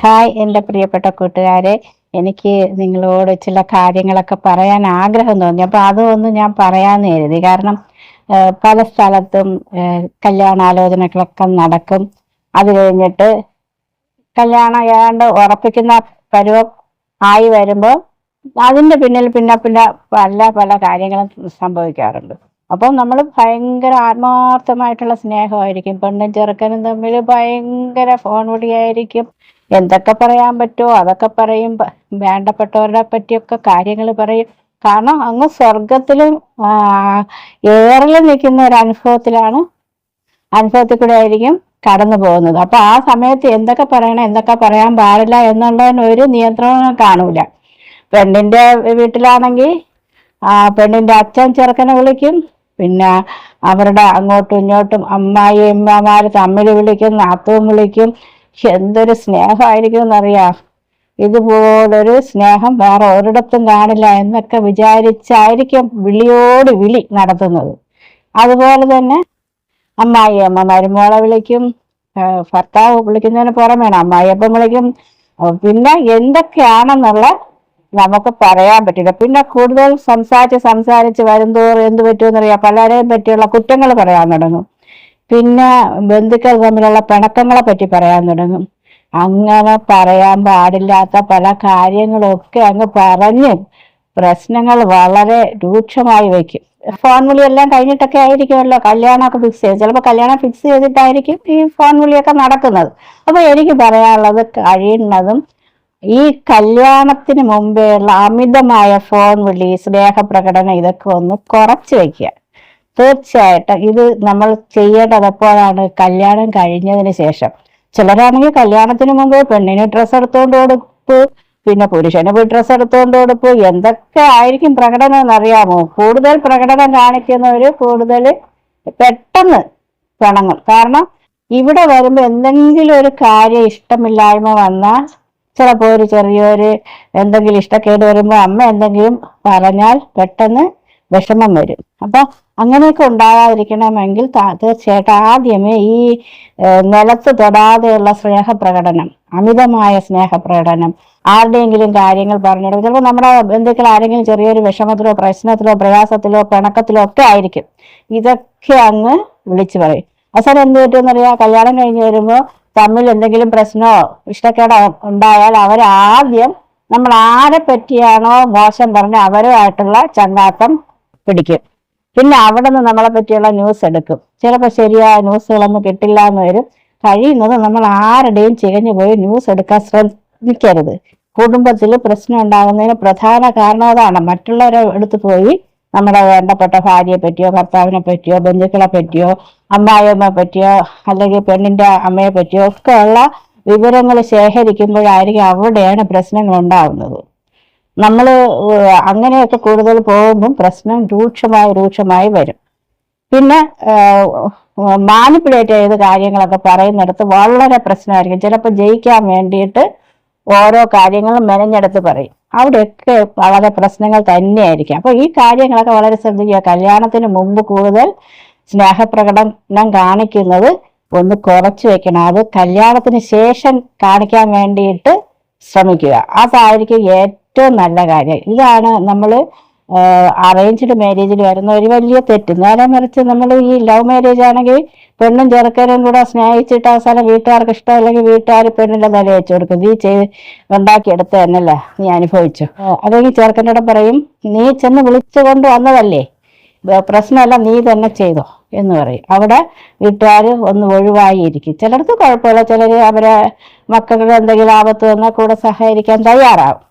Hi എന്റെ പ്രിയപ്പെട്ട കൂട്ടുകാരെ. എനിക്ക് നിങ്ങളോട് ചില കാര്യങ്ങളൊക്കെ പറയാൻ ആഗ്രഹം തോന്നി. അപ്പോൾ അതൊന്നും ഞാൻ പറയാൻ കരുതി. കാരണം പല സ്ഥലത്തും കല്യാണാലോചനകളൊക്കെ നടക്കും. അത് കഴിഞ്ഞിട്ട് കല്യാണം ഏതാണ്ട് ഉറപ്പിക്കുന്ന പരുവം ആയി വരുമ്പോൾ അതിന്റെ പിന്നിൽ പിന്നെ പിന്നെ പല പല കാര്യങ്ങളും സംഭവിക്കാറുണ്ട്. അപ്പം നമ്മൾ ഭയങ്കര ആത്മാർത്ഥമായിട്ടുള്ള സ്നേഹമായിരിക്കും. പെണ്ണും ചെറുക്കനും തമ്മിൽ ഭയങ്കര ഫോൺ വിളിയായിരിക്കും എന്തൊക്കെ പറയാൻ പറ്റുമോ അതൊക്കെ പറയും. വേണ്ടപ്പെട്ടവരെ പറ്റിയൊക്കെ കാര്യങ്ങൾ പറയും. കാരണം അങ്ങ് സ്വർഗത്തിലും ഏറിലും നിൽക്കുന്ന ഒരു അനുഭവത്തിലാണ് അനുഭവത്തിൽ കൂടെ ആയിരിക്കും കടന്നു പോകുന്നത്. അപ്പൊ ആ സമയത്ത് എന്തൊക്കെ പറയണം എന്തൊക്കെ പറയാൻ പാടില്ല എന്നുള്ളതിന് ഒരു നിയന്ത്രണം കാണൂല. പെണ്ണിന്റെ വീട്ടിലാണെങ്കിൽ ആ പെണ്ണിന്റെ അച്ഛൻ ചെറുക്കനെ വിളിക്കും. പിന്നെ അവരുടെ അങ്ങോട്ടും ഇങ്ങോട്ടും അമ്മായി അമ്മമാര് തമ്മിൽ വിളിക്കും നാത്തവും വിളിക്കും. എന്തൊരു സ്നേഹമായിരിക്കും എന്നറിയാം. ഇതുപോലൊരു സ്നേഹം വേറെ ഒരിടത്തും കാണില്ല എന്നൊക്കെ വിചാരിച്ചായിരിക്കും വിളിയോട് വിളി നടത്തുന്നത്. അതുപോലെ തന്നെ അമ്മായി അമ്മ മരുമോളെ വിളിക്കും ഭർത്താവ് വിളിക്കുന്നതിന് പുറമേണ് അമ്മായിയപ്പം വിളിക്കും. പിന്നെ എന്തൊക്കെയാണെന്നുള്ള നമുക്ക് പറയാൻ പറ്റില്ല. പിന്നെ കൂടുതൽ സംസാരിച്ച് സംസാരിച്ച് വരുന്തോറും എന്ത് പറ്റുമെന്നറിയാം. പലരെയും പറ്റിയുള്ള കുറ്റങ്ങൾ പറയാൻ തുടങ്ങും. പിന്നെ ബന്ധുക്കൾ തമ്മിലുള്ള പിണക്കങ്ങളെ പറ്റി പറയാൻ തുടങ്ങും. അങ്ങനെ പറയാൻ പാടില്ലാത്ത പല കാര്യങ്ങളൊക്കെ അങ്ങ് പറഞ്ഞ് പ്രശ്നങ്ങൾ വളരെ രൂക്ഷമായി വയ്ക്കും. ഫോൺ വിളി എല്ലാം കഴിഞ്ഞിട്ടൊക്കെ ആയിരിക്കുമല്ലോ. കല്യാണമൊക്കെ ഫിക്സ് ചെയ്ത് ചിലപ്പോൾ കല്യാണം ഫിക്സ് ചെയ്തിട്ടായിരിക്കും ഈ ഫോൺ വിളിയൊക്കെ നടക്കുന്നത്. അപ്പൊ എനിക്ക് പറയാനുള്ളത് കഴിയുന്നതും ഈ കല്യാണത്തിന് മുമ്പേയുള്ള അമിതമായ ഫോൺ വിളി സ്നേഹപ്രകടനം ഇതൊക്കെ ഒന്ന് കുറച്ച് വെക്കുക. തീർച്ചയായിട്ടും ഇത് നമ്മൾ ചെയ്യേണ്ടത് എപ്പോഴാണ്? കല്യാണം കഴിഞ്ഞതിന് ശേഷം. ചിലരാണെങ്കിൽ കല്യാണത്തിന് മുമ്പ് പെണ്ണിന് ഡ്രസ്സ് എടുത്തുകൊണ്ട് കൊടുപ്പ് പിന്നെ പുരുഷന് പോയി ഡ്രസ്സ് എടുത്തുകൊണ്ട് കൊടുപ്പ്. എന്തൊക്കെ ആയിരിക്കും പ്രകടനം എന്നറിയാമോ? കൂടുതൽ പ്രകടനം കാണിക്കുന്നവര് കൂടുതൽ പെട്ടെന്ന് പിണങ്ങും. കാരണം ഇവിടെ വരുമ്പോ എന്തെങ്കിലും ഒരു കാര്യം ഇഷ്ടമില്ലായ്മ വന്നാൽ ചിലപ്പോൾ ഒരു ചെറിയൊരു എന്തെങ്കിലും ഇഷ്ടക്കേട് വരുമ്പോൾ അമ്മ എന്തെങ്കിലും പറഞ്ഞാൽ പെട്ടെന്ന് വിഷമം വരും. അപ്പൊ അങ്ങനെയൊക്കെ ഉണ്ടാകാതിരിക്കണമെങ്കിൽ തീർച്ചയായിട്ടും ആദ്യമേ ഈ നിലത്ത് തൊടാതെയുള്ള സ്നേഹപ്രകടനം അമിതമായ സ്നേഹപ്രകടനം ആരുടെയെങ്കിലും കാര്യങ്ങൾ പറഞ്ഞിടും. ചിലപ്പോൾ നമ്മുടെ ബന്ധുക്കൾ ആരെങ്കിലും ചെറിയൊരു വിഷമത്തിലോ പ്രശ്നത്തിലോ പ്രയാസത്തിലോ പിണക്കത്തിലോ ഒക്കെ ആയിരിക്കും. ഇതൊക്കെ അങ്ങ് വിളിച്ചു പറയും. അവസാനം എന്ത് പറ്റുമെന്നറിയാം കല്യാണം കഴിഞ്ഞ് വരുമ്പോൾ തമ്മിൽ എന്തെങ്കിലും പ്രശ്നമോ ഇഷ്ടക്കേടോ ഉണ്ടായാൽ അവരാദ്യം നമ്മൾ ആരെ പറ്റിയാണോ മോശം പറഞ്ഞ അവരുമായിട്ടുള്ള ചങ്ങാത്തം പിടിക്കും. പിന്നെ അവിടെ നിന്ന് നമ്മളെ പറ്റിയുള്ള ന്യൂസ് എടുക്കും. ചിലപ്പോൾ ശരിയായ ന്യൂസുകളൊന്നും കിട്ടില്ല എന്ന് വരും. കഴിയുന്നത് നമ്മൾ ആരുടെയും ചികഞ്ഞു പോയി ന്യൂസ് എടുക്കാൻ ശ്രമിക്കരുത്. കുടുംബത്തിൽ പ്രശ്നം ഉണ്ടാകുന്നതിന് പ്രധാന കാരണം അതാണ്. മറ്റുള്ളവരെ എടുത്തു പോയി നമ്മുടെ വേണ്ടപ്പെട്ട ഭാര്യയെ പറ്റിയോ ഭർത്താവിനെ പറ്റിയോ ബന്ധുക്കളെ പറ്റിയോ അമ്മായിയമ്മയെ പറ്റിയോ അല്ലെങ്കിൽ പെണ്ണിന്റെ അമ്മയെ പറ്റിയോ ഒക്കെ ഉള്ള വിവരങ്ങൾ ശേഖരിക്കുമ്പോഴായിരിക്കും അവിടെയാണ് പ്രശ്നങ്ങൾ ഉണ്ടാവുന്നത്. നമ്മൾ അങ്ങനെയൊക്കെ കൂടുതൽ പോകുമ്പം പ്രശ്നം രൂക്ഷമായി രൂക്ഷമായി വരും. പിന്നെ മാനിപ്പുലേറ്റ് ചെയ്ത് കാര്യങ്ങളൊക്കെ പറയുന്നിടത്ത് വളരെ പ്രശ്നമായിരിക്കും. ചിലപ്പോൾ ജയിക്കാൻ വേണ്ടിയിട്ട് ഓരോ കാര്യങ്ങളും മെനഞ്ഞെടുത്ത് പറയും. അവിടെയൊക്കെ വളരെ പ്രശ്നങ്ങൾ തന്നെയായിരിക്കും. അപ്പോൾ ഈ കാര്യങ്ങളൊക്കെ വളരെ ശ്രദ്ധിക്കുക. കല്യാണത്തിന് മുമ്പ് കൂടുതൽ സ്നേഹപ്രകടനം കാണിക്കുന്നത് ഒന്ന് കുറച്ചു വെക്കണം. അത് കല്യാണത്തിന് ശേഷം കാണിക്കാൻ വേണ്ടിയിട്ട് ശ്രമിക്കുക. അതായിരിക്കും ഏറ്റവും നല്ല കാര്യം. ഇതാണ് നമ്മൾ അറേഞ്ച്ഡ് മാരേജിൽ വരുന്ന ഒരു വലിയ തെറ്റ്. നേരെ മറിച്ച് നമ്മൾ ഈ ലവ് മാരേജ് ആണെങ്കിൽ പെണ്ണും ചെറുക്കനും കൂടെ സ്നേഹിച്ചിട്ട് അവസാനം വീട്ടുകാർക്ക് ഇഷ്ടമല്ലെങ്കിൽ വീട്ടുകാർ പെണ്ണിന്റെ തല വെച്ചു കൊടുക്കും. നീ ചെയ്ത് ഉണ്ടാക്കിയെടുത്ത തന്നെയല്ലേ നീ അനുഭവിച്ചു. അല്ലെങ്കിൽ ചെറുക്കനോട് പറയും നീ ചെന്ന് വിളിച്ചു കൊണ്ട് വന്നതല്ലേ? പ്രശ്നമല്ല നീ തന്നെ ചെയ്തോ എന്ന് പറയും. അവിടെ വീട്ടുകാർ ഒന്ന് ഒഴിവായിരിക്കും. ചിലർക്ക് കുഴപ്പമില്ല. ചിലർ അവരെ മക്കൾക്ക് എന്തെങ്കിലും ആപത്ത് വന്നാൽ കൂടെ സഹകരിക്കാൻ തയ്യാറാവും.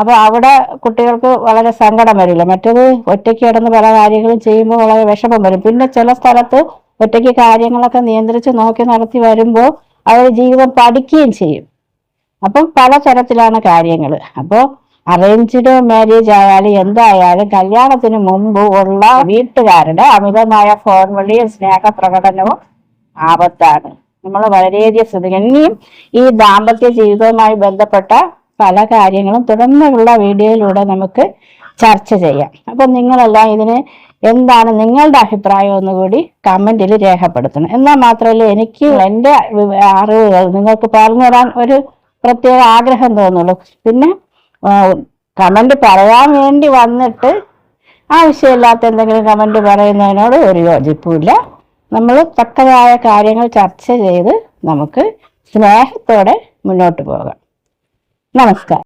അപ്പൊ അവിടെ കുട്ടികൾക്ക് വളരെ സങ്കടം വരില്ല. മറ്റത് ഒറ്റയ്ക്ക് കിടന്ന് പല കാര്യങ്ങളും ചെയ്യുമ്പോൾ വളരെ വിഷമം വരും. പിന്നെ ചില സ്ഥലത്ത് ഒറ്റയ്ക്ക് കാര്യങ്ങളൊക്കെ നിയന്ത്രിച്ച് നോക്കി നടത്തി വരുമ്പോൾ അവർ ജീവിതം പഠിക്കുകയും ചെയ്യും. അപ്പം പല തരത്തിലാണ് കാര്യങ്ങൾ അപ്പോൾ അറേഞ്ച്ഡ് മാരേജ് ആയാലും എന്തായാലും കല്യാണത്തിന് മുമ്പ് ഉള്ള വീട്ടുകാരുടെ അമിതമായ ഫോൺ വിളിയും സ്നേഹപ്രകടനവും ആപത്താണ്. നമ്മൾ വളരെയധികം ശ്രദ്ധിക്കണം. ഇനിയും ഈ ദാമ്പത്യ ജീവിതവുമായി ബന്ധപ്പെട്ട പല കാര്യങ്ങളും തുടർന്നുള്ള വീഡിയോയിലൂടെ നമുക്ക് ചർച്ച ചെയ്യാം. അപ്പൊ നിങ്ങളെല്ലാം ഇതിന് എന്താണ് നിങ്ങളുടെ അഭിപ്രായം ഒന്നുകൂടി കമന്റിൽ രേഖപ്പെടുത്തണം. എന്നാൽ മാത്രമല്ല എനിക്ക് എന്റെ അറിവുകൾ നിങ്ങൾക്ക് പറഞ്ഞു തരാൻ ഒരു പ്രത്യേക ആഗ്രഹം തോന്നുള്ളൂ. പിന്നെ കമന്റ് പറയാൻ വേണ്ടി വന്നിട്ട് ആവശ്യമില്ലാത്ത എന്തെങ്കിലും കമന്റ് പറയുന്നതിനോട് ഒരു യോജിപ്പുമില്ല. നമ്മൾ തക്കതായ കാര്യങ്ങൾ ചർച്ച ചെയ്ത് നമുക്ക് സ്നേഹത്തോടെ മുന്നോട്ട് പോകാം. 那可